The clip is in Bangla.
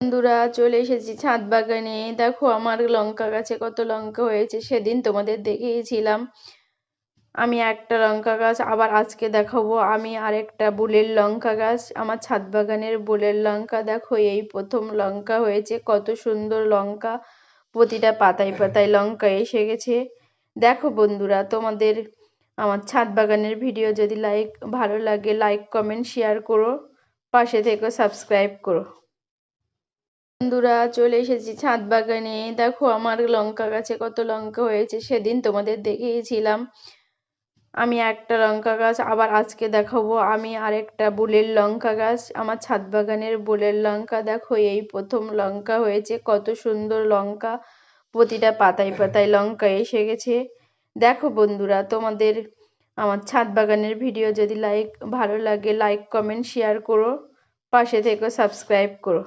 বন্ধুরা, চলে এসেছি ছাদ বাগানে। দেখো, আমার লঙ্কা গাছে কত লঙ্কা হয়েছে, সেদিন তোমাদের দেখিয়েছিলাম। আমি একটা লঙ্কা গাছ, আবার আজকে দেখাবো আমি আরেকটা বুলের লঙ্কা গাছ। আমার ছাদ বাগানের বুলের লঙ্কা, দেখো, এই প্রথম লঙ্কা হয়েছে, কত সুন্দর লঙ্কা। প্রতিটা পাতায় পাতায় লঙ্কা এসে গেছে। দেখো বন্ধুরা, তোমাদের আমার ছাদ বাগানের ভিডিও যদি লাইক, ভালো লাগে, লাইক, কমেন্ট, শেয়ার করো। পাশে থেকে সাবস্ক্রাইব করো। বন্ধুরা, চলে এসেছি ছাদ বাগানে। দেখো আমার লঙ্কা গাছে কত লঙ্কা হয়েছে, সেদিন তোমাদের দেখিয়েছিলাম। আমি একটা লঙ্কা গাছ, আবার আজকে দেখাবো আমি আরেকটা বুলের লঙ্কা গাছ, আমার ছাদ বাগানের বুলের লঙ্কা। দেখো এই প্রথম লঙ্কা হয়েছে, কত সুন্দর লঙ্কা। প্রতিটা পাতায় পাতায় লঙ্কা এসে গেছে। দেখো বন্ধুরা, তোমাদের আমার ছাদ বাগানের ভিডিও যদি লাইক, ভালো লাগে, লাইক, কমেন্ট, শেয়ার করো। পাশে থেকে সাবস্ক্রাইব করো।